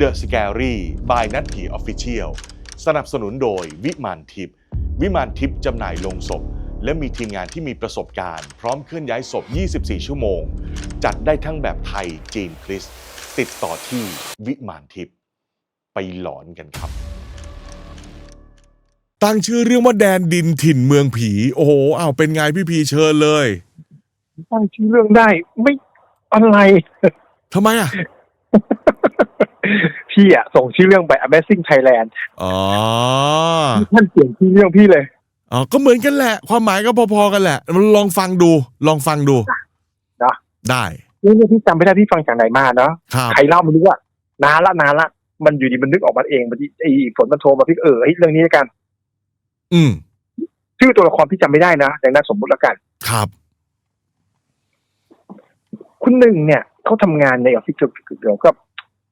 The Scary by นัทผี Official สนับสนุนโดยวิมานทิพย์วิมานทิพย์จำหน่ายลงศพ และมีทีมงานที่มีประสบการณ์ พร้อมเคลื่อนย้ายศพ 24 ชั่วโมง จัดได้ทั้งแบบไทยจีนคริสต์ติดต่อที่วิมานทิพย์ไปหลอนกันครับ ตั้งชื่อเรื่องว่าแดนดินถิ่นเมืองผี โอ้โหอ้าวเป็นไงพี่พีเชิญเลยตั้งชื่อเรื่องได้ไม่อะไรทำไมอะ พี่อะส่งชื่อเรื่องไป Amazing Thailand อ๋อท่านเปลี่ยนชื่อเรื่องพี่เลยอ๋อก็เหมือนกันแหละ ความหมายก็พอๆกันแหละลองฟังดู ลองฟังดูนะได้เรื่องนี้พี่จำไม่ได้พี่ฟังจากไหนมาเนาะครับใครเล่าไม่รู้อะนานละนานละ มันอยู่ดีมันนึกออกมาเองมันไอ้ฝนมันโทรมาพี่เออเฮ้ยเรื่องนี้แล้วกัน อืมชื่อตัวละครพี่จำไม่ได้นะแต่นั้นสมมติแล้วกัน ครับ คุณหนึ่งเนี่ยเขาทำงานในออฟฟิศเกี่ยวกับ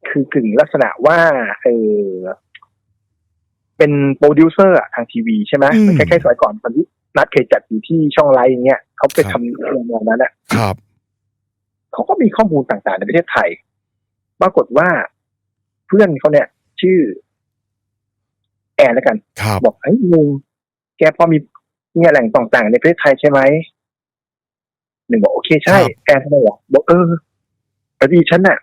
คือกึ่งลักษณะว่าเออเป็นโปรดิวเซอร์อะทางทีวีใช่ไหมอืมคล้ายๆสมัยก่อนตอนที่นัดเคยจัดอยู่ที่ช่องไลน์อย่างเงี้ยเขาไปครับทำเรื่องงานนั้นอะครับเขาก็มีข้อมูลต่างๆ ในประเทศไทย ปรากฏว่าเพื่อนเขาเนี่ย ชื่อ แอนแล้วกันครับบอกเฮ้ยลุงแกพอมีเนี่ยแหล่งต่างๆ ในประเทศไทยใช่ไหมหนึ่งบอกโอเคใช่ แอนทำไมบอกบอกเออพอดีฉันน่ะ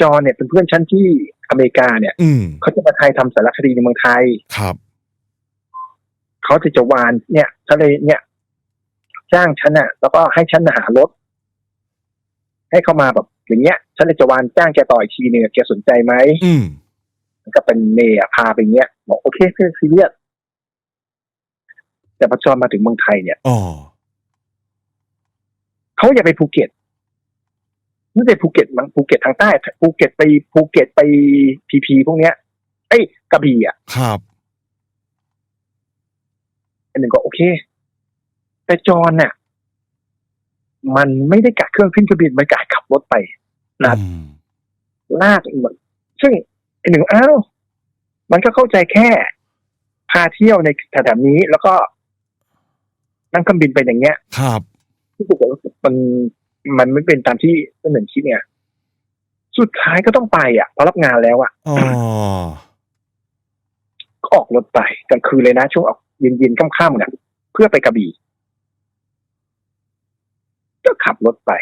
จอเนี่ยเป็นเพื่อนฉันที่อเมริกาเนี่ยอืมเขาจะมาไทยทำสารคดีในเมืองไทยครับเขาจะจะวานเนี่ยทะเลเนี่ย จ้างฉันน่ะแล้วก็ให้ฉันน่ะหารถ ให้เข้ามาแบบอย่างเงี้ยฉันเลยจะวานจ้างแกต่ออีกทีหนึงอะแกสนใจไหมอืมมันก็เป็นเมย์อะพาไปเงี้ยบอกโอเคเพื่อนซีเรียสแต่พอจอนมาถึงเมืองไทยเนี่ยอ๋อเขาอยากไปภูเก็ต ไม่ใช่ภูเก็ตมั้งภูเก็ตทางใต้ภูเก็ตไปภูเก็ตไปพีพีพวกเนี้ยเอ้ยกระบี่อะครับอันหนึ่งก็โอเค แต่จอนน่ะมันไม่ได้กะเครื่องขึ้นเครื่องบินมันกะขับรถไปนะอืมลากเหมือนซึ่งไอ้หนึ่งอ้าวมันก็เข้าใจแค่ พาเที่ยวในแถวๆนี้แล้วก็นั่งเครื่องบินไปอย่างเงี้ย ครับที่ปรากฏว่ามัน มันไม่เป็นตามที่ต้นหนึ่งคิดเนี่ย สุดท้ายก็ต้องไปอะพอรับงานแล้วอะอ๋อก็ออกรถไปกลางคืนเลยนะ ช่วงออกเย็นๆค่ำๆเนี่ยเพื่อไปกระบี่ก็ขับรถไป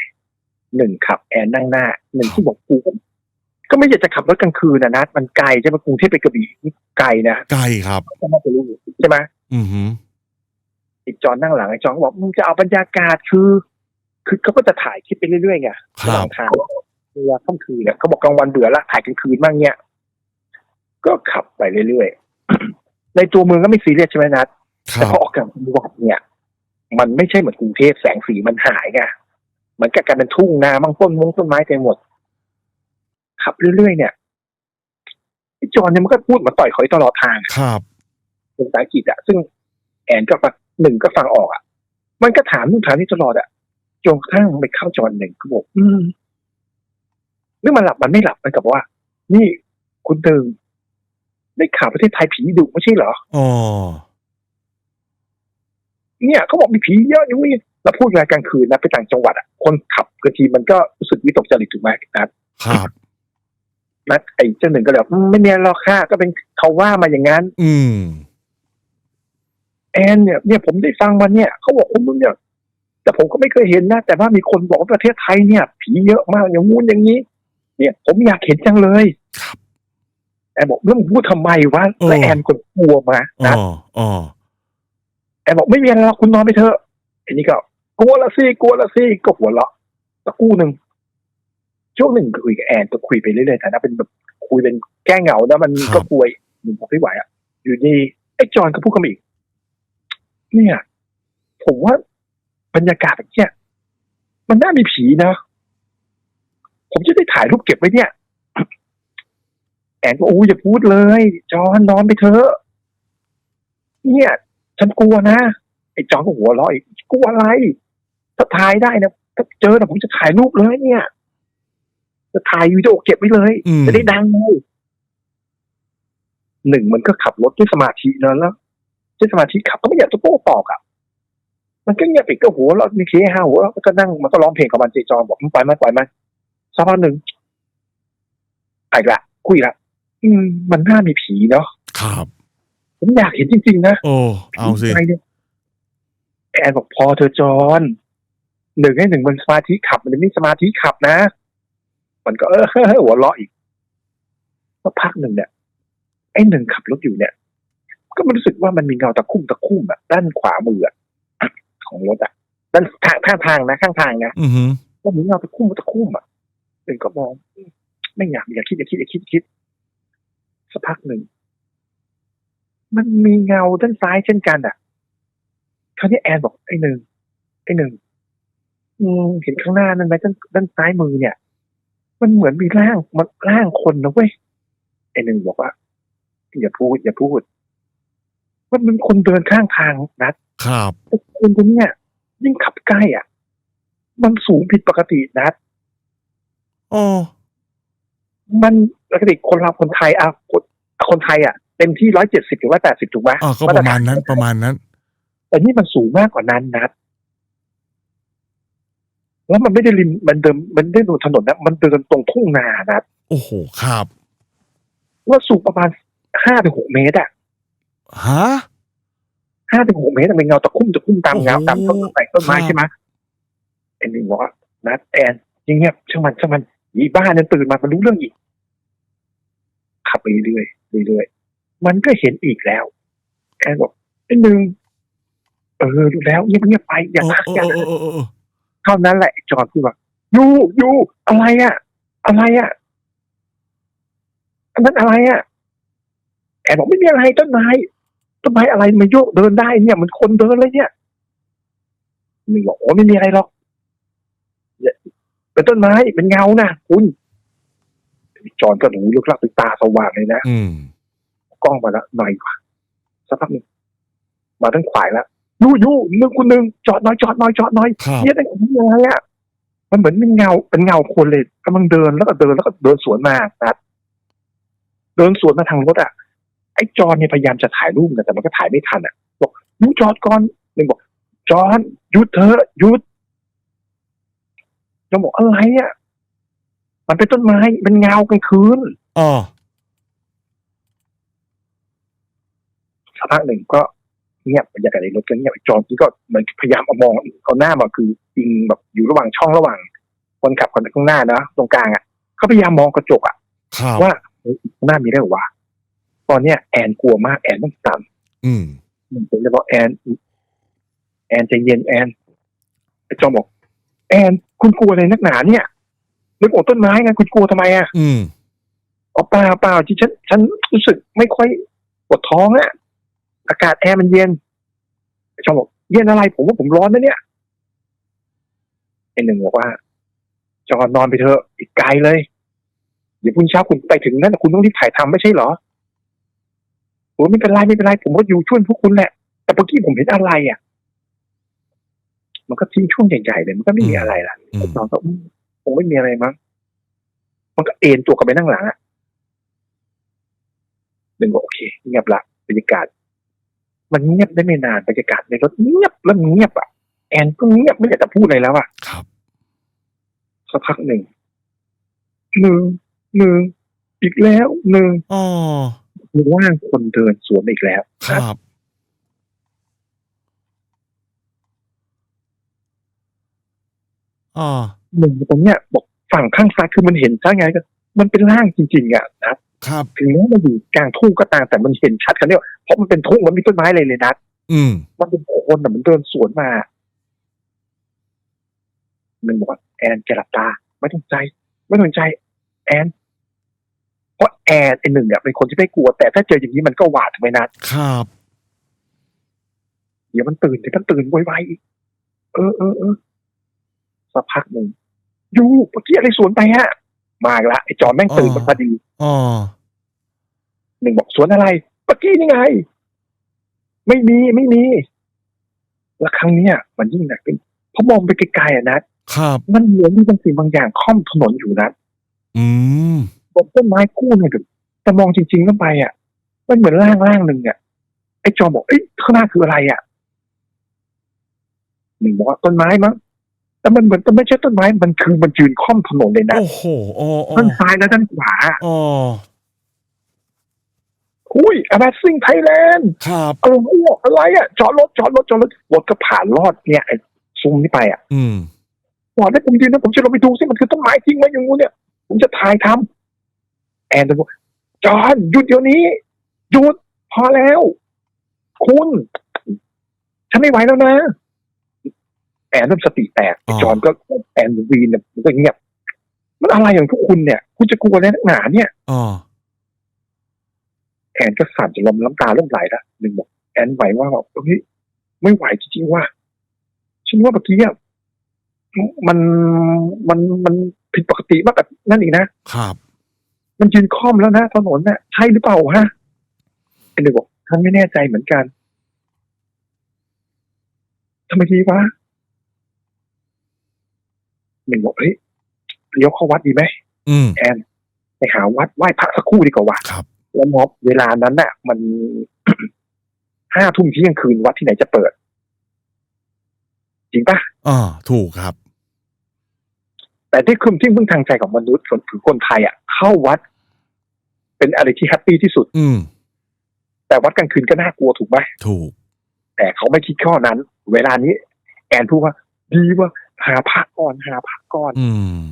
หนึ่งขับแอนนั่งหน้าหนึ่งที่บอกกูก็ก็ไม่อยากจะขับรถกลางคืนนะนัดมันไกลใช่ไหมกรุงเทพไปกระบี่นี่ไกลนะไกลครับก็น่าจะรู้ใช่ไหมอือหือไอ้จอนนั่งหลังไอ้จอนก็บอกมึงจะเอาบรรยากาศคือ คือเขาก็จะถ่ายคลิปไปเรื่อยๆไงคระหรัว่าบงทางเวลาค่ำคืนเนี่ยเขาบอกกลางวันเบื่อละถ่ายกลางคืนบ้างเนี่ยก็ขับไปเรื่อยๆในตัวเมืองก็ไม่ซีเรียสใช่ไหมนัดคแต่รับพอออกจากจังหวัดเนี่ย มันไม่ใช่เหมือนกรุงเทพแสงสีมันหายไงมันก็กลายเป็นทุ่งนาบางต้นมงต้นไม้เต็มหมด ขับเรื่อยๆเนี่ยไอ้จอนเนี่ยมันก็พูดเหมาต่อยหอยตลอดทางครับเป็นภาษาอังกฤษอะซึ่งแอนก็ฟังหนึ่งก็ฟังออกอะมันก็ถามนู่นถามนี่ตลอดอะ จนกระทั่งไปเข้าจอนหนึ่งก็บอกอืมเรื่องมันหลับมันไม่หลับมันกับว่า นี่คุณตึงได้ข่าวประเทศไทยผีดุไม่ใช่เหรออ๋อเนี่ยเขาบอกมีผีเยอะอย่างนี้แล้วพูดงานกลางคืนนะไปต่างจังหวัดอะคนขับบางทีมันก็รู้สึกวิตกจริตถูกไหมนะครับครับนะไอ้เจ้าหนึ่งก็เลยบอกอืมไม่มีอะไรหรอกค่ะก็เป็นเขาว่ามาอย่างนั้น อืม แอนเนี่ย เนี่ยผมได้ฟังมาเนี่ยเขาบอกผมเนี่ย แต่ผมก็ไม่เคยเห็นนะ แต่ว่ามีคนบอกว่าประเทศไทยเนี่ย ผีเยอะมากอย่างงู้นอย่างนี้ เนี่ย ผมอยากเห็นจังเลยครับแอนบอกเรื่องพูดทำไมวะเออแล้วแอนกดกลัวมาอ๋นะออ๋อแอนบอกไม่มีอะไรหรอกคุณนอนไปเถอะอันนี้ก็กลัวละสิกลัวละสิก็หัวเราะตะกู้หนึ่งช่วงหนึ่งก็คุยกับแอนก็คุยไปเรื่อยๆแต่นะเป็นแบบคุยเป็นแก้เหงานะมันก็ป่วยหนึ่งบอกไม่ไหวอะ อยู่ดีไอ้จอนก็พูดกับอีก เนี่ย ผมว่า บรรยากาศแบบเนี้ยมันน่ามีผีนะ ผมจะได้ถ่ายรูปเก็บไว้เนี่ย แอนก็โอ้ยอย่าพูดเลย จอนนอนไปเถอะเนี่ยฉันกลัวนะไอ้จอนก็หัวเราะอีกกลัวอะไร ถ้าถ่ายได้นะถ้าเจอนะผมจะถ่ายรูปเลยเนี่ย จะถ่ายวิดีโอเก็บไว้เลยอืมจะได้ดังเลยหนึ่งมันก็ขับรถด้วยสมาธินะแล้วด้วยสมาธิขับก็ไม่อยากจะโต้ตอบอะ มันก็เงียบไปก็หัวเราะมีเคห้าหัวเราะก็นั่งมันก็ร้องเพลงกับมันเจจอนบอกมึงปล่อยมันปล่อยมันสักพักหนึ่งไปละคุยละอืม มันน่ามีผีเนาะครับผมอยากเห็นจริงๆนะโอ้เอาสิผีะไรนี่ยแอนบอกพอเธอจอนหนึ่งให้หนึ่งมันสมาธิขับ มันไม่สมาธิขับนะ มันก็เออหัวเราะอีกสักพักหนึ่งเนี่ยไอ้หนึ่งขับรถอยู่เนี่ย ก็มันรู้สึกว่ามันมีเงาตะคุ่มตะคุ่มอะด้านขวามืออะ ของรถอะด้านทางข้างทางนะข้างทางนะอือหือก็มีเงาตะคุ่มตะคุ่มอะหนึ่งก็มองอืมไม่อยากอย่าคิดอย่าคิดอย่าคิดอย่าคิดสักพักหนึ่งมันมีเงาด้านซ้ายเช่นกันอะคราวนี้แอนบอกไอ้หนึ่งไอ้หนึ่งอืมเห็นข้างหน้านั่นไหมด้านด้านซ้ายมือเนี่ย มันเหมือนมีร่างมันร่างคนนะเว้ยไอ้หนึ่งบอกว่าอย่าพูดอย่าพูด มันเป็นคนเดินข้างทางนัดครับแต่คนคนเนี้ยยิ่งขับใกล้อะ มันสูงผิดปกตินัดอ๋อมันปกติคนเราคนไทยอะคนคนไทยอะเต็มที่ร้อยเจ็ดสิบถึงร้อยแปดสิบถูกไหมอ่าก็ประมาณนั้นประมาณนั้น แต่นี่มันสูงมากกว่านั้นนัดแล้วมันไม่ได้ริมมันเดินมันไม่ได้บนถนนนะมันเดินตรงทุ่งนานัดโอ้โหครับ ว่าสูงประมาณห้าถึงหกเมตรอะ ฮะห้าถึงหกเมตรอะเป็นเงาตะคุ่มตะคุ่มตามเงาโอ้โหตามต้นไม้ต้นไม้ครับใช่ไหมไอ้หนึ่งบอกว่านัดแอนยังเงียบช่างมันช่างมันอีบ้านนั้นตื่นมามันรู้เรื่องอีก ขับไปเรื่อยๆเรื่อยๆมันก็เห็นอีกแล้วแอนบอกไอ้หนึ่งเออดูแล้วเงียบเงียบๆไปอย่าโอ้ทักโอ้อย่าโอ้โอ้โอ้โอ้เท่านั้นแหละไอ้จอห์นพูดว่ายูยูอะไรอะอะไรอะอันนั้นอะไรอะแอนบอกไม่มีอะไรต้นไม้ ต้นไม้อะไรมันโยกเดินได้เนี่ยมันคนเดินเลยเนี่ยมึงบอกโอ้ไม่มีอะไรหรอกเนี่ยเป็นต้นไม้เป็นเงานะคุณจอห์นก็หนูลึกลับไปตาสว่างเลยนะอืมกล้องมาแล้วหน่อยกว่าสักพักหนึ่งมาทั้งขวายแล้วยูยูเรื่องคุณหนึ่งจอดหน้อยจอดหน้อยจอดหน้อยครับเนี่ยได้ผมยังไงอะมันเหมือนเป็นเงาเป็นเงาคนเลยกำลังเดินแล้วก็เดินแล้วก็เดินสวนมานะเดินสวนมาทางรถอะ ไอ้จอนเนี่ยพยายามจะถ่ายรูปนะแต่มันก็ถ่ายไม่ทันอะบอกยูจอดก่อนหนึ่งบอกจอนหยุดเถอะหยุดจะบอกอะไรอะมันเป็นต้นไม้เป็นเงากลางคืนอ๋อสักพักหนึ่งก็เงียบบรรยากาศในรถก็เงียบไอ้จอนนี่ก็เหมือนพยายามเอามองเอาหน้ามาคือยิงแบบอยู่ระหว่างช่องระหว่าง คนขับคนข้างหน้านะตรงกลางอะเขาพยายามมองกระจกอะครับว่าเฮ้ยข้างหน้ามีได้เหรอวะ ตอนเนี้ยแอนกลัวมากแอนต้องสั่นอืมผมเลยบอกแอนแอนใจเย็นแอนไอ้จอมบอกแอน คุณกลัวอะไรนักหนาเนี่ยนึกบอกต้นไม้ไงคุณกลัวทำไมอะ อืมอ๋อเปล่าเปล่าที่ฉันฉันรู้สึกไม่ค่อยปวดท้องอะอากาศแอร์มันเย็นไอ้จอมบอกเย็นอะไร ผมว่าผมร้อนนะเนี่ยไอ้หนึ่งบอกว่าจอนนอนไปเถอะอีกไกลเลย เดี๋ยวพรุ่งนี้เช้าคุณไปถึงนั่นคุณต้องรีบถ่ายทำไม่ใช่เหรอ โอ้ไม่เป็นไรไม่เป็นไรผมก็อยู่ช่วยพวกคุณแหละ แต่เมื่อกี้ผมเห็นอะไรอะ มันก็ทิ้งช่วงใหญ่ๆเลย มันก็ไม่มีอะไรล่ะอืมนอนก็อืมคงไม่มีอะไรมั้งมันก็เอ็นตัวกลับไปนั่งหลังอะหนึ่งบอกโอเคเงียบละบรรยากาศ มันเงียบได้ไม่นานบรรยากาศในรถเงียบแล้วมันเงียบอะแอนก็เงียบไม่อยากจะพูดอะไรแล้วอะครับสักพักหนึ่งหนึ่งหนึ่งอีกแล้วหนึ่งอ๋อ หรือว่าคนเดินสวนมาอีกแล้วครับอ๋อหนึ่งตรงเนี้ยบอกฝั่งข้างซ้ายคือมันเห็นชัดไงก็มันเป็นร่างจริงๆอะนะครับถึงแม้มันอยู่กลางทุ่งก็ตามแต่มันเห็นชัดกันเนี่ยเพราะมันเป็นทุ่งมันมีต้นไม้อะไรเลยนะอืม มันเป็นคนแต่ะมันเดินสวนมาหนึ่งบอกว่าแอนแกหลับตา ไม่ต้องใจ ไม่ต้องใจ แอน เพราะแอนไอหนึ่งเนี่ยเป็นคนที่ไม่กลัว แต่ถ้าเจออย่างนี้มันก็หวาดถูกไหมนัดครับ เดี๋ยวมันตื่นเดี๋ยวมันตื่นไวๆอีกเออเออเออสักพักหนึ่งยูเมื่อกี้อะไรสวนไปฮะ มาอีกละไอจอนแม่งตื่นอ๋อมันพอดีอ๋อหนึ่งบอกสวนอะไรเมื่อกี้นี่ไง ไม่มีไม่มีแล้วครั้งเนี้ยมันยิ่งหนักขึ้นเพราะมองไปไกลๆอะนะครับ มันเหมือนมีบางสิ่งบางอย่างค่อมถนนอยู่นะ อืม บนต้นไม้กู้เนี่ยแต่มองจริงๆเข้าไปอะมันเหมือนร่างร่างหนึ่งอะไอ้จอมบอกเอ้ยข้างหน้าคืออะไรอะหนึ่งบอกว่าต้นไม้มั้งแต่มันเหมือนต้นไม่ใช่ต้นไม้มันคือมันยืนค่อมถนนเลยนะโอ้โหอ๋ออ๋อด้านซ้ายและด้านขวาอ๋อคุย Amazing Thailand ครับเอออ้วกอะไรอะ จอดรถจอดรถจอดรถรถก็ผ่านลอดเนี่ยไอ้ซุ้มนี่ไปอะ อืมบอกได้ผมยืนนะผมจะลงไปดูซิมันคือต้นไม้จริงไหมอย่างงู้นเนี่ย ผมจะถ่ายทำ แอนบอกจอห์นหยุดเดี๋ยวนี้ หยุดพอแล้ว คุณ ฉันไม่ไหวแล้วนะ แอนเริ่มสติแตกอ๋อจอห์นก็แอนวีนเนี่ยมันก็เงียบมันอะไรอย่างพวกคุณเนี่ย คุณจะกลัวอะไรนักหนาเนี่ยอ๋อแอนก็สั่นจนลมน้ำตาเริ่มไหลละหนึ่งบอกแอนไหวว่าแบบเฮ้ยไม่ไหวจริงๆว่าฉันว่าเมื่อกี้อะมันมันมันผิดปกติมากแบบนั่นอีกนะครับ มันยืนค่อมแล้วนะถนนน่ะใช่หรือเปล่าฮะไอ้หนึ่งบอกฉันไม่แน่ใจเหมือนกันทำไมดีวะหนึ่งบอกเฮ้ยเลี้ยวเข้าวัดดีไหมอืมแอนไปหาวัดไหว้พระสักครู่ดีกว่าว่ะครับแล้วม็อบเวลานั้นน่ะ มันห้าทุ่มเที่ยงคืนวัดที่ไหนจะเปิด จริงปะอ่าถูกครับ แต่ที่คืนที่พึ่งทางใจของมนุษย์ส่วนคือคนไทยอะเข้าวัด เป็นอะไรที่แฮปปี้ที่สุด อืม แต่วัดกลางคืนก็น่ากลัวถูกไหมถูก แต่เขาไม่คิดข้อนั้น เวลานี้ แอนพูดว่า ดีว่า หาพระก่อนหาพระก่อน อืม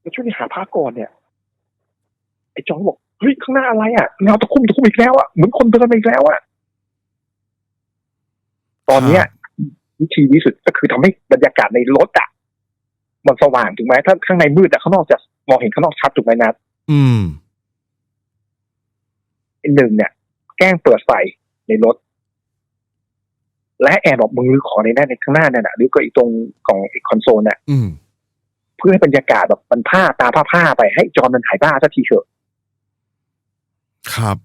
แล้วช่วงนี้หาพระก่อนเนี่ยไอ้จองก็บอกเฮ้ยข้างหน้าอะไรอะเงาตะคุ่มตะคุ่มอีกแล้วอะเหมือนคนเดินมาอีกแล้วอะตอนเนี้ยวิธีดีที่สุดก็คือทำให้บรรยากาศในรถอะ มันสว่างถูกไหมถ้าข้างในมืดอะข้างนอกจะมองเห็นข้างนอกชัดถูกไหมนัดอืมไอ้หนึ่งเนี่ย แกล้งเปิดไฟในรถ และแอนบอกมึงรื้อของในนั้นในข้างหน้านั่นน่ะหรือก็อีกตรงของไอ้คอนโซลน่ะอืมเพื่อให้บรรยากาศแบบมันผ้าตาผ้าผ้าๆไปให้จอมันหายบ้าสักทีเถอะ ครับ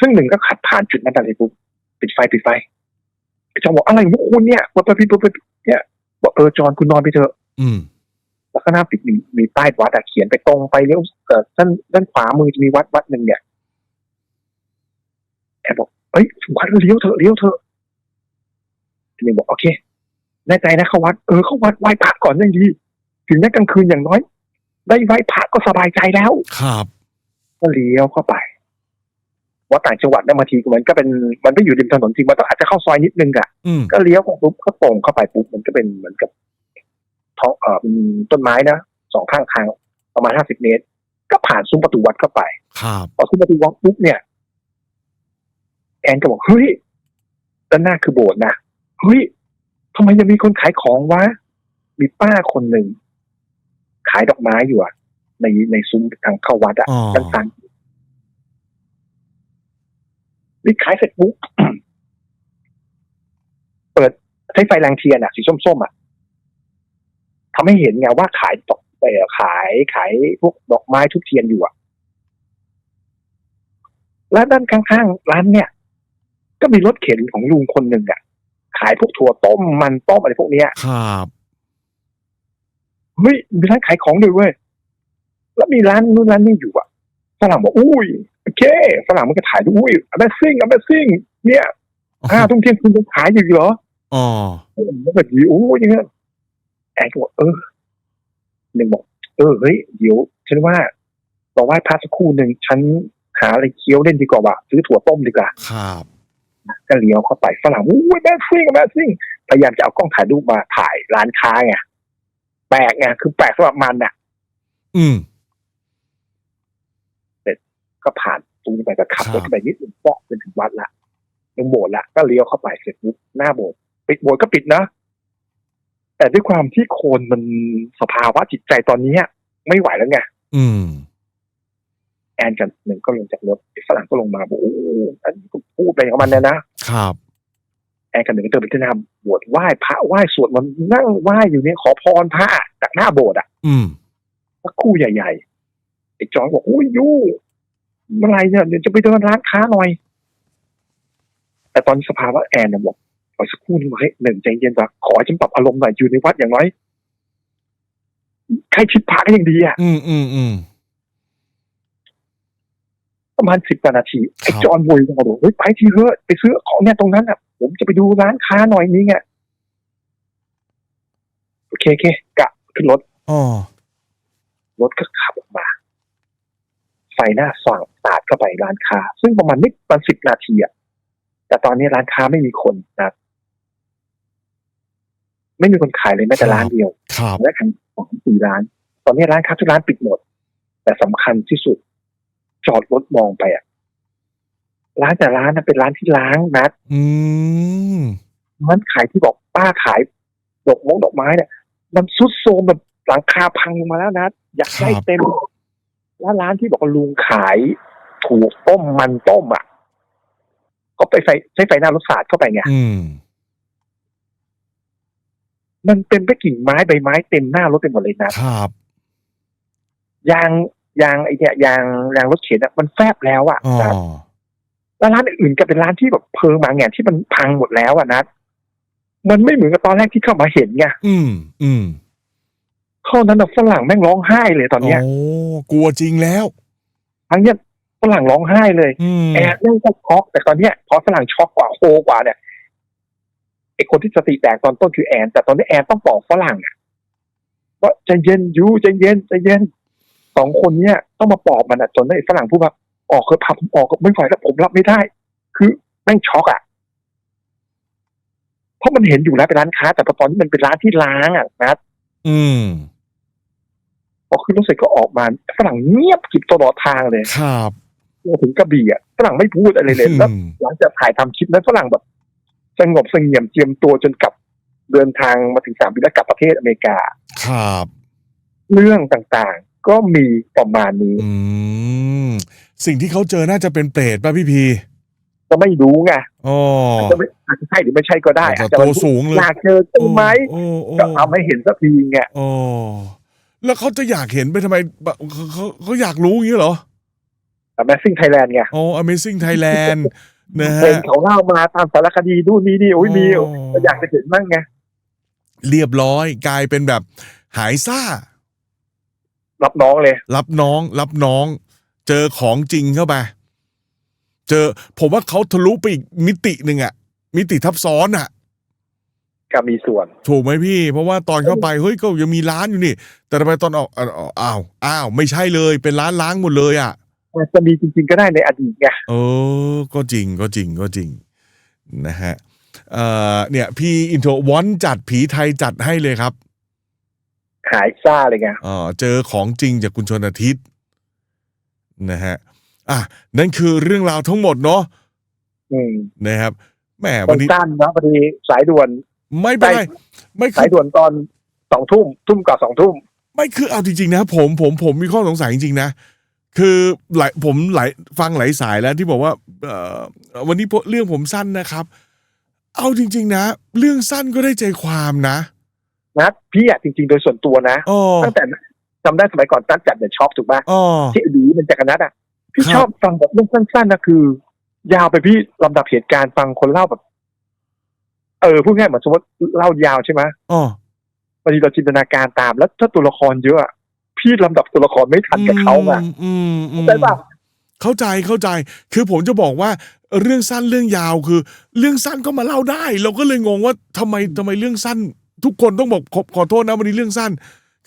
ซึ่งหนึ่งก็ขัดผ่านจุดนั้นไปปุ๊บปิดไฟปิดไฟไอ้จอนบอกอะไรของพวกคุณเนี่ยว่าไปปิดปิดเนี่ย บอกเออจอนคุณนอนไปเถอะ อืมแล้วข้างหน้าปิดมีมีป้ายวัดอะเขียนไปตรงไปเลี้ยวเอ่อด้านด้านขวามือจะมีวัดวัดหนึ่งเนี่ยแอบบอกเอ้ยถึงวัดแล้วเลี้ยวเถอะเลี้ยวเถอะทีนี้บอกโอเคแน่ใจนะเข้าวัดเออเข้าวัดไหว้พระก่อนยังดี ถึงแม้กลางคืนอย่างน้อย ได้ไหว้พระก็สบายใจแล้ว ครับ ก็เลี้ยวเข้าไป วัดต่างจังหวัดเนี่ยบางทีมันก็เป็นมันไม่อยู่ริมถนนจริงมันต้องอาจจะเข้าซอยนิดนึงอะอืมก็เลี้ยวเข้าปุ๊บก็ตรงเข้าไปปุ๊บมันก็เป็นเหมือนกับท้องเอ่อเป็นต้นไม้นะสองข้างทางประมาณห้าสิบเมตร ก็ผ่านซุ้มประตูวัดเข้าไปครับพอซุ้มประตูวัดปุ๊บเนี่ยแอนก็บอกเฮ้ยด้านหน้าคือโบสถ์นะเฮ้ยทำไมยังมีคนขายของวะมีป้าคนหนึ่งขายดอกไม้อยู่อะในในซุ้มทางเข้าวัดอะอ๋อด้านซ้าย นี่ขายเสร็จปุ๊บเปิดใช้ไฟแรงเทียนอะสีส้มๆอะทำให้เห็นไงว่าขายดอกเอ่อขายขายพวกดอกไม้ทุกเทียนอยู่อะแล้วด้านข้างๆร้านเนี่ย ก็มีรถเข็นของลุงคนหนึ่งอะขายพวกถั่วต้มมันต้มอะไรพวกเนี้ยครับเฮ้ยมีร้านขายของด้วยเว้ยแล้วมีร้านนู้นร้านนี้อยู่อะฝรั่งบอกอุ้ยโอ เคฝรั่งมันก็ถ่ายดูอุ้ย Amazing Amazing เนี่ยห้าทุ่มเที่ยงคืนยังขายอยู่อีกเหรออ๋อมันก็ดีโอ้ยอย่างเงี้ยแอนก็บอกเออหนึ่งบอกเออเฮ้ยเดี๋ยวฉันว่าเราไหว้พระสักครู่หนึ่งฉันหาอะไรเคี้ยวเล่นดีกว่าว่ะซื้อถั่วต้มดีกว่าครับก็เลี้ยวเข้าไปฝรั่งอุ้ย Amazing Amazing พยายามจะเอากล้องถ่ายรูปมาถ่ายร้านค้าไงแปลกไงคือแปลกสำหรับมันน่ะ อืมก็ผ่าน ตรงนี้ไปก็ขับครับรถไปนิดนึงเปาะจนถึงวัดละถึงโบสถ์ละก็เลี้ยวเข้าไปเสร็จปุ๊บหน้าโบสถ์ปิดโบสถ์ก็ปิดนะ แต่ด้วยความที่โคนมันสภาวะจิตใจตอนนี้ไม่ไหวแล้วไงอืม แอนกันหนึ่งก็ลงจากรถไอ้ฝรั่งก็ลงมาบอกโอ้โหอันนี้ก็พูดไปของมันเนี่ยนะครับ แอนกันหนึ่งก็เดินไปที่หน้าโบสถ์ไหว้พระไหว้สวดมันต์นั่งไหว้อยู่เนี่ยขอพรพระจากหน้าโบสถ์อะ อืมสักครู่ใหญ่ๆไอ้จอยบอกโอ้ยยู เมื่อไหรเนี่ยเดี๋ยวจะไปเดินร้านค้าหน่อย แต่ตอนนสภาวะแอนเนี่ยบอกขอสักครู่นึงว่าเฮ้ยหนึ่งใจเย็นว่ะขอให้ฉันปรับอารมณ์หน่อยอยู่ในวัดอย่างน้อยใครชิดพระก็ยังดีอะ อืมอืมอืมประมาณสิบนาทีไอ้ครับจอนโวยมาบอกเฮ้ยไปทีเถอะไปซื้อของเนี่ยตรงนั้นอะ ผมจะไปดูร้านค้าหน่อยนี้ไงโอเคโอเคกะขึ้นรถอ๋อรถก็ขับออกมาฝ ไฟหน้าสว่างสาดเข้าไปร้านค้า ซึ่งประมาณไม่ประมาณสิบนาทีอะแต่ตอนนี้ร้านค้าไม่มีคนนะไม่มีคนขายเลยแม้แต่ร้านเดียวครับและทั้งสองสี่ร้าน ตอนนี้ร้านค้าทุกร้านปิดหมด แต่สำคัญที่สุด จอดรถมองไปอะร้านแต่ร้านนั้นเป็นร้านที่ล้างนัดอืมมันขายที่บอกป้าขายดอกมงดอกไม้เนี่ย มันซุดโทรมแบบหลังคาพังลงมาแล้วนะอยากได้ครับเต็ม แล้วร้านที่บอกว่าลุงขายถูกต้มมันต้มอะ ก็ไปใส่ใช้ไฟหน้ารถสาดเข้าไปไงอืมมันเป็นไปกิ่งไม้ใบไม้เต็มหน้ารถไปหมดเลยนะครับยางยางไอเนี่ยยางยางรถเข็นอะมันแฟบแล้วอะอ๋อนะแล้วร้านอื่นๆก็เป็นร้านที่แบบเพลิงหมาแงนที่มันพังหมดแล้วอะนะมันไม่เหมือนกับตอนแรกที่เข้ามาเห็นไงอืม อืม เท่านั้นนะฝรั่งแม่งร้องไห้เลยตอนเนี้ยโอ้กลัวจริงแล้วทั้งเนี้ยฝรั่งร้องไห้เลยอืมแอนนั่งก็ช็อกแต่ตอนเนี้ยพอฝรั่งช็อกกว่าโฮกว่าเนี่ยไอคนที่สติแตกตอนต้นคือแอน แต่ตอนนี้แอนต้องบอกฝรั่งอะว่าใจเย็นอยูใจเย็นใจเย็นสองคนเนี้ยต้องมาปลอบมันอะจนไอ้ฝรั่งพูดว่าออกเคยพาผมออกก็ไม่ไหวแล้วผมรับไม่ได้ คือแม่งช็อกอะเพราะมันเห็นอยู่แล้วเป็นร้านค้า แต่พอตอนนี้มันเป็นร้านที่ล้างอะนะอืม พอขึ้นรถเสร็จก็ออกมาฝรั่งเงียบกริบตลอดทางเลยครับมาถึงกระบี่อะฝรั่งไม่พูดอะไรเลยแล้วอืมหลังจากถ่ายทำคลิปนั้นฝรั่งแบบสงบเสงี่ยมเจียมตัวจนกลับเดินทางมาถึงสนามบินแล้วกลับประเทศอเมริกา ครับ เรื่องต่างๆ ก็มีประมาณนี้ อืมสิ่งที่เขาเจอน่าจะเป็นเปรตป่ะพี่พีก็ไม่รู้ไงอ๋อจะไม่อาจจะใช่หรือไม่ใช่ก็ได้อาจจะอาจจะตัวสูงเลยอยากเจอใช่ไหมโอ้โอ้ก็เอาไม่เห็นสักทีไงโอ้ แล้วเขาจะอยากเห็นไปทำไมแบบเขาเขาเขาอยากรู้อย่างนี้เหรอแต่แมสซิ่งไทยแลนด์ไงอ๋อ Amazing Thailand นะเพลฮะงเขาเล่ามาตามสารคดีดูนนี่นี่โอ้ยมีอ๋อก็อยากจะเห็นบ้างไงเรียบร้อยกลายเป็นแบบหายซ่า รับน้องเลย รับน้องรับน้อง เจอของจริงเข้าไปเจอผมว่าเขาทะลุไปอีกมิติหนึ่งอะมิติทับซ้อนอะ ก็มีส่วน ถูกไหมพี่ เพราะว่าตอนเข้าไปเฮ้ยก็ยังมีร้านอยู่นี่ แต่ทำไมตอนออกอ้าวอ้าวอ้าวไม่ใช่เลยเป็นร้านล้างหมดเลยอะมันจะมีจริง ๆ ก็ได้ในอดีตไงเออก็จริงก็จริงก็จริงนะฮะเอ่อเนี่ย พี่อินโทรวอนจัดผีไทยจัดให้เลยครับหายซ่าเลยไงเออเจอของจริงจากคุณชนอาทิตย์นะฮะอะนั่นคือเรื่องราวทั้งหมดเนาะอืมนะครับแหมตวัอนนนี้สั้นนะพอดีสายด่วน ไม่เป็นไรไม่คืสาอยด่วนตอนสองทุ่มทุ่มกับสองทุ่ม ไม่คือเอาจริงๆนะผมผมผมมีข้อสงสัยจริงๆนะ คือหลายผมหลายฟังหลายสายแล้วที่บอกว่าเอ่อวันนี้เรื่องผมสั้นนะครับ เอาจริง ๆ นะ เรื่องสั้นก็ได้ใจความนะนะพี่อะจริง ๆ โดยส่วนตัวนะ อ๋อตั้งแต่จำได้สมัยก่อนตั้งจัดเดอะช็อคถูกไหมอ๋อ ที่อดีตเป็นจักรนัดอะพี่ครับ ชอบฟังแบบเรื่องสั้นๆนะคือ ยาวไปพี่ลำดับเหตุการณ์ฟังคนเล่าแบบ เออพูดง่ายเหมือนสมมติเล่ายาวใช่ไหมอ๋อบางทีเราจินตนาการตามแล้วถ้าตัวละครเยอะอะพี่ลำดับตัวละครไม่ทันกับเขาไงอืมอืมอืมได้ปะเข้าใจเข้าใจ คือผมจะบอกว่าเรื่องสั้นเรื่องยาวคือ เรื่องสั้นก็มาเล่าได้ เราก็เลยงงว่าทำไมทำไมเรื่องสั้น ทุกคนต้องบอกขอขอโทษนะวันนี้เรื่องสั้น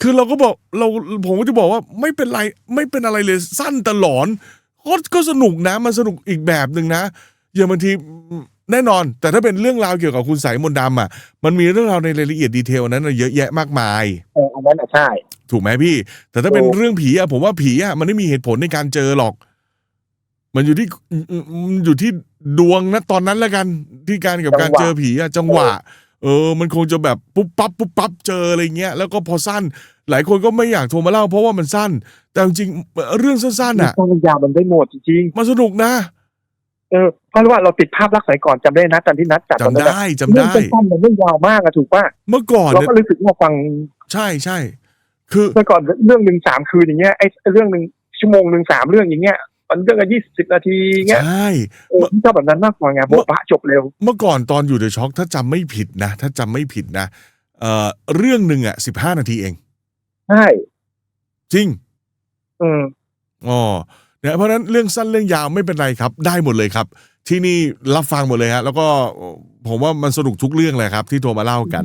คือเราก็บอกเราผมก็จะบอกว่าไม่เป็นไรไม่เป็นอะไรเลยสั้นแต่หลอนก็ก็สนุกนะมันสนุกอีกแบบหนึ่งนะอย่างบางที แน่นอน แต่ถ้าเป็นเรื่องราวเกี่ยวกับคุณสายมนต์ดำอะ มันมีเรื่องราวในรายละเอียดดีเทลนั้นน่ะเยอะแยะมากมาย เอออันนั้นอะใช่ ถูกไหมพี่ แต่ถ้าเป็นถูกเรื่องผีอะผมว่าผีอะมันไม่มีเหตุผลในการเจอหรอก มันอยู่ที่มันอยู่ที่ดวงนะตอนนั้นแล้วกัน ที่การกับการเจอผีอะจังหวะ เออ มันคงจะแบบปุ๊บปั๊บปุ๊บปั๊บเจออะไรเงี้ยแล้วก็พอสั้น หลายคนก็ไม่อยากโทรมาเล่าเพราะว่ามันสั้น แต่จริงๆเรื่องสั้นๆอะต้องยาวมันได้หมดจริงมันสนุกนะๆ เออเพราะว่าเราติดภาพลักษณ์สมัยก่อนจำได้นะตอนที่นัดจัดตอนจำนั้นอะได้จำได้เรื่องสั้นๆมันเรื่องยาวมากอะถูกป่ะเมื่อก่อนเราเนี่ยก็รู้สึกว่าฟังใช่ใช่คือเมื่อก่อนเรื่องหนึ่งสามคืนอย่างเงี้ยไอ้ไอ้เรื่องหนึ่งชั่วโมงหนึ่งสามเรื่องอย่างเงี้ยมันเรื่องกันยี่สิบนาทีเงี้ยใช่เออพี่ชอบแบบนั้นมากกว่าไงโบ๊ะบะจบเร็ว เมื่อก่อนตอนอยู่เดอะช็อคถ้าจำไม่ผิดนะ ถ้าจำไม่ผิดนะเอ่อเรื่องหนึ่งอะสิบห้านาทีเอง ใช่ จริง อืมอ๋อเนี่ยเพราะฉะนั้นเรื่องสั้นเรื่องยาวไม่เป็นไรครับ ได้หมดเลยครับ ที่นี่รับฟังหมดเลยฮะแล้วก็ผมว่ามันสนุกทุกเรื่องเลยครับ ที่โทรมาเล่ากัน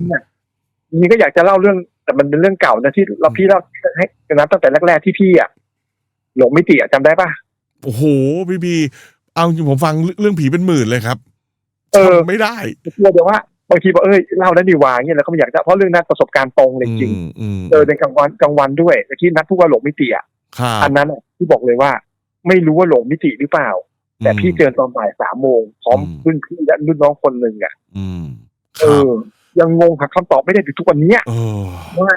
นี่ก็อยากจะเล่าเรื่องแต่มันเป็นเรื่องเก่านะที่เราพี่เล่าให้นะตั้งแต่แรกๆที่พี่อะหลงมิติอะจำได้ปะโอ้โหพี่พีเอาจริงผมฟังเรื่องผีเป็นหมื่นเลยครับเออจำไม่ได้กลัวเดี๋ยวว่าบางทีบอกเอ้ยเล่าแล้วดีวาเงี้ยแล้วก็ไม่อยากจะเพราะเรื่องนั้นประสบการณ์ตรงเลยจริงอืมอืมเจอในกลางวันกลางวันด้วยแต่ที่นัดพูดว่าหลงมิติอะครับอันนั้นอะที่บอกเลยว่า ไม่รู้ว่าหลงมิติหรือเปล่า แต่พี่เจอตอนบ่ายสามโมงพร้อมรุ่นพี่และรุ่นน้องคนหนึ่งอะอืมคเอรับอยังงงหาคำตอบไม่ได้ถึงทุกวันเนี้ยเออว่า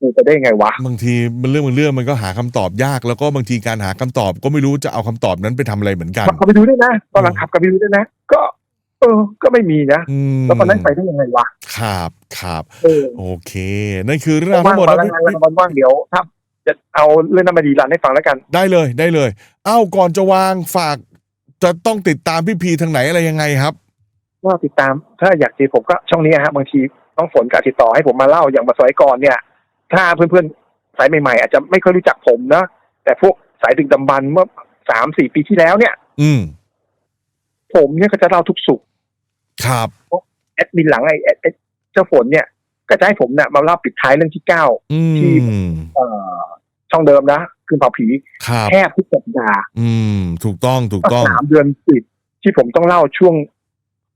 กูไปได้ไงวะบางทีมันเรื่องมันเรื่องมันก็หาคำตอบยากแล้วก็บางทีการหาคำตอบก็ไม่รู้จะเอาคำตอบนั้นไปทำอะไรเหมือนกันขับไปดูด้วยนะตอนหลังขับกลับไปดูด้วยนะ ก็ เออ ก็ไม่มีนะอืมแล้วตอนนั้นไปได้ยังไงวะครับครับเออโอเค นั่นคือเรื่องราวว่าทั้งงหมดวันนะละพี่งานวันว่างเดี๋ยวถ้า จะเอาเรื่องน้ำมาดีรันให้ฟังแล้วกัน ได้เลยได้เลย เอ้าก่อนจะวางฝากจะต้องติดตามพี่พีทางไหนอะไรยังไงครับก็ติดตามถ้าอยากเจอผมก็ช่องนี้ฮะบางทีต้องฝนกับติดต่อให้ผมมาเล่าอย่างมาสมัยก่อนเนี่ย ถ้าเพื่อนๆสายใหม่ๆ อาจจะไม่ค่อยรู้จักผมนะแต่พวกสายดึกดำบรรพ์เมื่อสามสี่ปีที่แล้วเนี่ย อืม ผมเนี่ยก็จะเล่าทุกสุขครับแอดมินหลังไอ้แอดแอดเจ้าฝนเนี่ย ก็จะให้ผมเนี่ยมาเล่าปิดท้ายเรื่องที่เก้าอืที่มเอ่อช่องเดิมนะคืนเผาผีครับแทบทุกสัปดาห์อืมถูกต้องถูกก็ต้องสามเดือนติดที่ผมต้องเล่าช่วง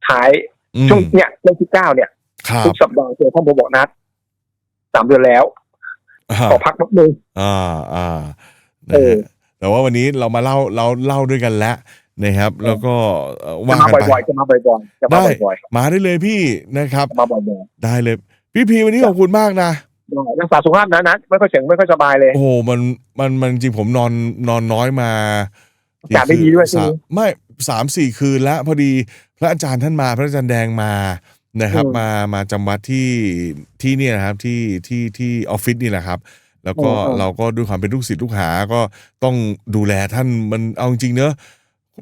ท้ายอืมช่วงเนี่ยเรื่องที่เก้าเนี่ยครับทุกสัปดาห์เจอพ่อโมบอกนัดสามเดือนแล้วอ่าขอพักแป๊บนึงอ่าอ่าเอนะอฮะแต่ว่าวันนี้เรามาเล่าเราเล่าด้วยกันแล้วนะครับ แล้วก็เอ่อจะว่ามากันบ่อยไปๆจะมาบ่อยๆจะมาได้บ่อยมาได้เลยพี่นะครับๆจะมาบ่อยได้เลย พี่พีวันนี้ขอบคุณมากนะๆได้รักษาสุขภาพนะนัดไม่ค่อยเสียงไม่ค่อยสบายเลย โอ้โหมันมันมันจริงผมนอนนอนน้อยมาอากาศไม่ดีด้วยใช่ไหมสามไม่สามสี่คืนแล้วพอดีพระอาจารย์ท่านมาพระอาจารย์แดงมานะครับอืมมามาจำวัดที่ที่เนี่ยนะครับที่ที่ที่ออฟฟิศนี่แหละครับ แล้วก็อืมอืมเราก็ด้วยความเป็นลูกศิษย์ลูกหาก็ต้องดูแลท่านมันเอาจริงๆเนอะ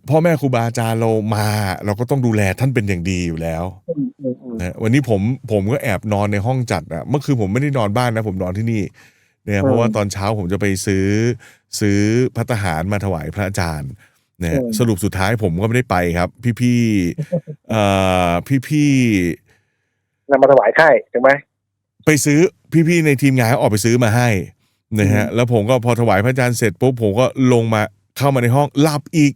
พ่อแม่ครูบาอาจารย์เรามา เราก็ต้องดูแลท่านเป็นอย่างดีอยู่แล้วอืมอืมอืมนะวันนี้ผมผมก็แอบนอนในห้องจัดอะเมื่อคืนผมไม่ได้นอนบ้านนะ ผมนอนที่นี่เนี่ยเพราะว่าตอนเช้าผมจะไปซื้อซื้อพัตตาหารมาถวายพระอาจารย์เนี่ยสรุปสุดท้ายผมก็ไม่ได้ไปครับ พี่พี่ๆเอ่อพี่พี่นำมาถวายค่ายถูกไหมๆไปซื้อพี่พี่ๆในทีมงานเขาออกไปซื้อมาให้นะฮะอืมแล้วผมก็พอถวายพระอาจารย์เสร็จปุ๊บผมก็ลงมาเข้ามาในห้องหลับอีก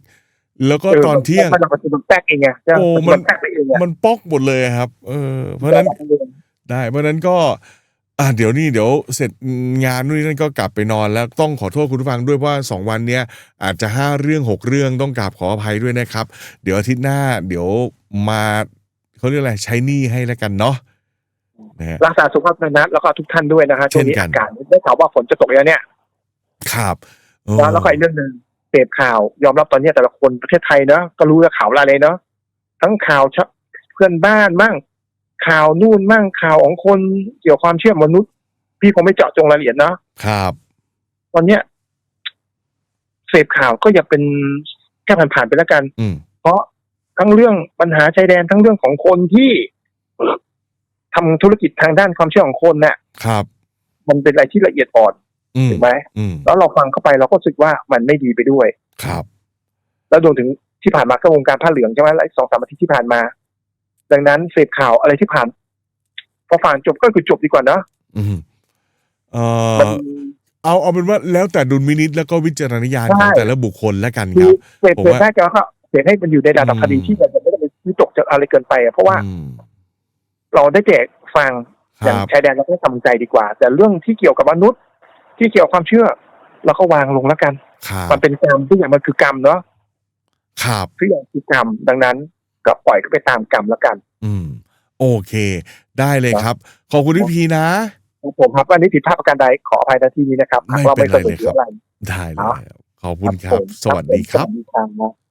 แล้วก็ตอนเที่ยงมันมันแตกเองไงใช่ไหมโอ้มัมันนแตกไปเองไงมันป๊อกหมดเลยครับ เออ เพราะฉะนั้นได้เพราะฉะนั้นก็อ่าเดี๋ยวนี้เดี๋ยวเสร็จงานนู่นนนั่นก็กลับไปนอนแล้วต้องขอโทษคุณผู้ฟังด้วยเพราะว่าสองวันเนี้ยอาจจะห้าเรื่องหกเรื่องต้องกราบขออภัยด้วยนะครับ เดี๋ยวอาทิตย์หน้าเดี๋ยวมาเขาเรียกอะไรใช้หนี้ให้แล้วกันเนาะนะฮะรักษาสุขภาพนะนัดแล้วก็ทุกท่านด้วยนะฮะช่วงนี้เช่นกันอากาศได้ข่าวว่าฝนจะตกแล้วเนี่ย ครับเออแล้วแล้วก็อีกเรื่องหนึ่ง เสพข่าวยอมรับตอนนี้แต่ละคนประเทศไทยเนาะก็รู้ว่าข่าวอะไรเลยเนาะทั้งข่าวชะเพื่อนบ้านมั่งข่าวนู่นมั่งข่าวของคนเกี่ยวความเชื่อมนุษย์ พี่คงไม่เจาะจงรายละเอียดเนาะครับ ตอนเนี้ยเสพข่าวก็อย่าเป็นแค่ผ่านๆไปแล้วกันอืมเพราะทั้งเรื่องปัญหาชายแดนทั้งเรื่องของคนที่ทำธุรกิจทางด้านความเชื่อของคนเนี่ยครับ มันเป็นอะไรที่ละเอียดอ่อนอืม ถูกไหมอืมแล้วเราฟังเข้าไปเราก็รู้สึกว่ามันไม่ดีไปด้วย ครับ แล้วรวมถึงที่ผ่านมาก็วงการผ้าเหลืองใช่ไหมแล้วอีกสองสามอาทิตย์ที่ผ่านมา ดังนั้นเสพข่าวอะไรที่ผ่าน พอผ่านจบก็คือจบดีกว่าเนอะอืมเอมันอเอาเอาเป็นว่าแล้วแต่ดุลพินิจแล้วก็วิจารณญาณของใช่แต่ละบุคคลแล้วกันคืคอรับเสพผมเสพว่าได้แต่ว่าก็เสพให้มันอยู่ในระดับอืมคดีที่มันจะไม่ได้ไปวิตกจะอะไรเกินไปอะเพราะว่าอืมเราได้แจกฟังคอย่างรับชายแดนเราก็ทำใจดีกว่า แต่เรื่องที่เกี่ยวกับมนุษย์ ที่เกี่ยวกับความเชื่อ เราก็วางลงแล้วกัน ครับมันเป็นกรรมทุกอย่างมันคือกรรมเนาะครับ ทุกอย่างคือกรรมดังนั้นก็ปล่อยก็ไปตามกรรมแล้วกัน อืม โอเค ได้เลยครับ ขอบคุณพี่พีนะผมครับวันนี้ผิดพลาดประการใดขออภัยในที่นี้นะครับหากเราไม่ไม่เคเป็ยนไรเลยครับอะไร ได้เลยเนาะขอบคุณครับสวัสดีครับ สวัสดีครับ